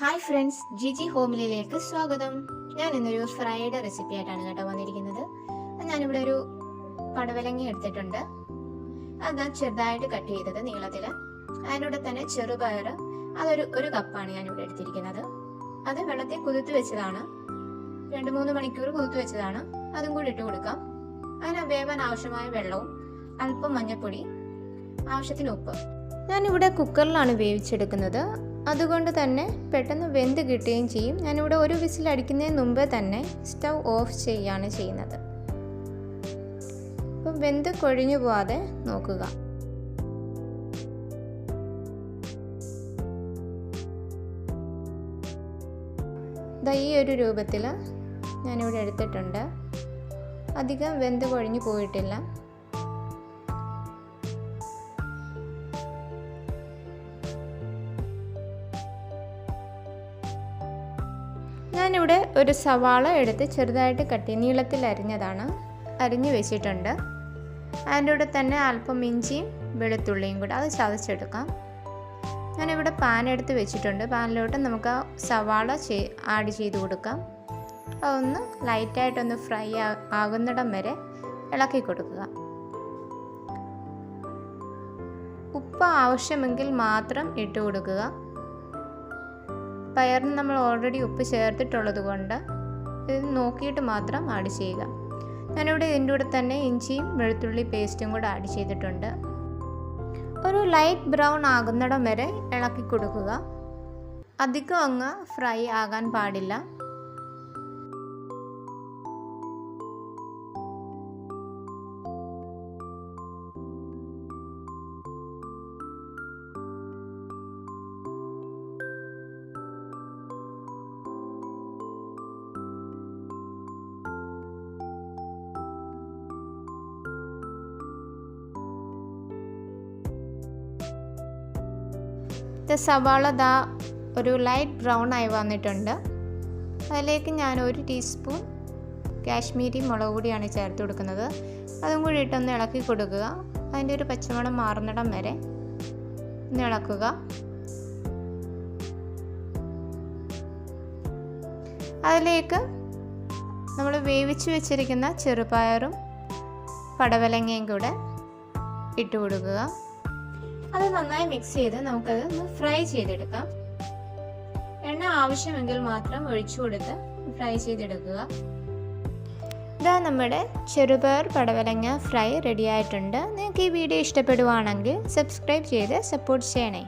Hi friends Jiji ഹോമിലേക്ക് സ്വാഗതം. ഞാൻ ഇന്നൊരു ഫ്രൈഡ് റെസിപ്പി ആയിട്ടാണ് കേട്ടോ വന്നിരിക്കുന്നത്. ഞാനിവിടെ ഒരു പടവലങ്ങി എടുത്തിട്ടുണ്ട്. അത് ചെറുതായിട്ട് കട്ട് ചെയ്തത് നീളത്തിൽ. അതിനോട് തന്നെ ചെറുപയർ അതൊരു ഒരു കപ്പാണ് ഞാനിവിടെ എടുത്തിരിക്കുന്നത്. അത് വെള്ളത്തിൽ കുതിർത്ത് വെച്ചതാണ്. രണ്ട് മൂന്ന് മണിക്കൂർ കുതിർത്ത് വെച്ചതാണ്. അതും കൂടി ഇട്ട് കൊടുക്കാം. അതിന് വേവാൻ ആവശ്യമായ വെള്ളവും അല്പം മഞ്ഞൾപ്പൊടി ആവശ്യത്തിന് ഉപ്പ്. ഞാനിവിടെ കുക്കറിലാണ് വേവിച്ചെടുക്കുന്നത്. അതുകൊണ്ട് തന്നെ പെട്ടെന്ന് വെന്ത് കിട്ടുകയും ചെയ്യും. ഞാനിവിടെ ഒരു വിസിൽ അടിക്കുന്നതിന് മുമ്പേ തന്നെ സ്റ്റൗ ഓഫ് ചെയ്യുകയാണ് ചെയ്യുന്നത്. അപ്പം വെന്ത് കൊഴിഞ്ഞു പോവാതെ നോക്കുക. ഈ ഒരു രൂപത്തിൽ ഞാനിവിടെ എടുത്തിട്ടുണ്ട്. അധികം വെന്ത് കൊഴിഞ്ഞു പോയിട്ടില്ല. ഞാനിവിടെ ഒരു സവാള എടുത്ത് ചെറുതായിട്ട് കട്ടി നീളത്തിൽ അരിഞ്ഞതാണ്. അരിഞ്ഞു വെച്ചിട്ടുണ്ട്. അതിന്റെ കൂടെ തന്നെ അല്പം ഇഞ്ചിയും വെളുത്തുള്ളിയും കൂടെ അത് ചതച്ചെടുക്കാം. ഞാനിവിടെ പാൻ എടുത്ത് വെച്ചിട്ടുണ്ട്. പാനിലോട്ട് നമുക്ക് ആ സവാള ആഡ് ചെയ്ത് കൊടുക്കാം. അതൊന്ന് ലൈറ്റായിട്ടൊന്ന് ഫ്രൈ ആകുന്നിടം വരെ ഇളക്കി കൊടുക്കുക. ഉപ്പ് ആവശ്യമെങ്കിൽ മാത്രം ഇട്ട് കൊടുക്കുക. പയറിന് നമ്മൾ ഓൾറെഡി ഉപ്പ് ചേർത്തിട്ടുള്ളത് കൊണ്ട് ഇത് നോക്കിയിട്ട് മാത്രം ആഡ് ചെയ്യുക. ഞാനിവിടെ ഇതിന്റെ കൂടെ തന്നെ ഇഞ്ചിയും വെളുത്തുള്ളി പേസ്റ്റും കൂടെ ആഡ് ചെയ്തിട്ടുണ്ട്. ഒരു ലൈറ്റ് ബ്രൗൺ ആകുന്നിടം വരെ ഇളക്കി കൊടുക്കുക. അധികം അങ്ങ് ഫ്രൈ ആകാൻ പാടില്ല. സവാള ദാ ഒരു ലൈറ്റ് ബ്രൗൺ ആയി വന്നിട്ടുണ്ട്. അതിലേക്ക് ഞാൻ ഒരു ടീസ്പൂൺ കാശ്മീരി മുളക് പൊടിയാണ് ചേർത്ത് കൊടുക്കുന്നത്. അതും കൂടി ഇട്ടൊന്ന് ഇളക്കി കൊടുക്കുക. അതിന്റെ ഒരു പച്ചമണം മാറുന്നിടം വരെ ഒന്ന് ഇളക്കുക. അതിലേക്ക് നമ്മൾ വേവിച്ച് വെച്ചിരിക്കുന്ന ചെറുപയറും പടവലങ്ങയും കൂടെ ഇട്ട് കൊടുക്കുക. അത് നന്നായി മിക്സ് ചെയ്ത് നമുക്കത് ഒന്ന് ഫ്രൈ ചെയ്തെടുക്കാം. എണ്ണ ആവശ്യമെങ്കിൽ മാത്രം ഒഴിച്ചു കൊടുത്ത് ഫ്രൈ ചെയ്തെടുക്കുക. ഇതാ നമ്മുടെ ചെറുപയർ പടവലങ്ങ ഫ്രൈ റെഡി ആയിട്ടുണ്ട്. നിങ്ങൾക്ക് ഈ വീഡിയോ ഇഷ്ടപ്പെടുവാണെങ്കിൽ സബ്സ്ക്രൈബ് ചെയ്ത് സപ്പോർട്ട് ചെയ്യണേ.